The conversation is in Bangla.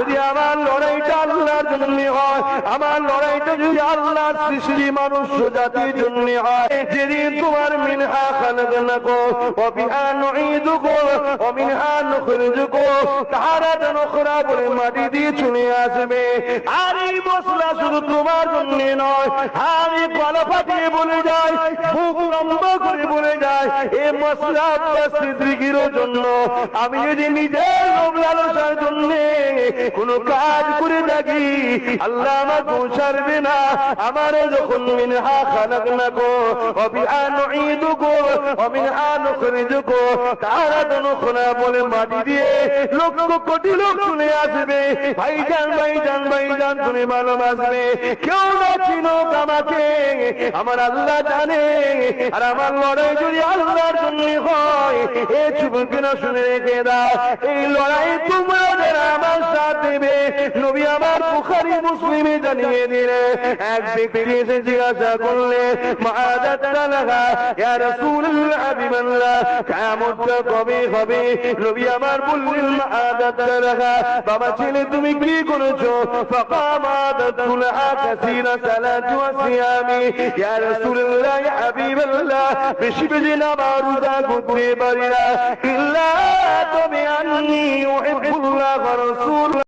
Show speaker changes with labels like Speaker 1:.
Speaker 1: যদি আমার লড়াইটা আল্লাহর জন্য হয়, আমার লড়াইটা যদি আল্লাহর সৃষ্টি মানুষ জাতির জন্য হয়, যেদিন তোমার মিনহা খালাকনাকো ওয়া বিহা নুঈদুকো ওয়া মিনহা নুখরিজুকো তাহারাতান উখরা বলে মাটি দিয়ে আসবে। আর এই মশলা শুধু তোমার জন্য নয়, আমি কলা ফাটিয়ে বলে যাই মুখ লম্বা করে বলে যাই, এই মশলা আব্বাস সিদ্দিকীর জন্য, আমি যদি নিজের লোভ লালসার জন্য কোন কাজ করে থাকি, আল্লাহ আমার পৌঁছাবে না। আমার যখন মিনহা খালাক না গো অবিহান ঈদু গো, অমিনহা নখরিজুকো তারা দন খোলা বলে মাটি দিয়ে লক্ষ কোটি লোক শুনে আসবে। ভাইজান ভাইজান ভাইজান শুনে ভালোবাসবে কেউ না চিনুক আমাকে, আমার আল্লাহ জানে, আর আমার লড়াই যদি আল্লাহর জন্য হয়, এ চুপ কিনা শুনে রেখে দাও। এই লড়াই তোমাদের আমার সাথ দেবে নবী আমার বুখারি মুসলিমে জানিয়ে দিলে, এক ব্যক্তি এসে জিজ্ঞাসা করলে কবে হবে? নবী আমার বললেন বাবা ছেলে তুমি কি করেছ? বেশি বেশি নামাজ রোজা করতে পারি না। ইল্লা তুমি আন্নি রাসূল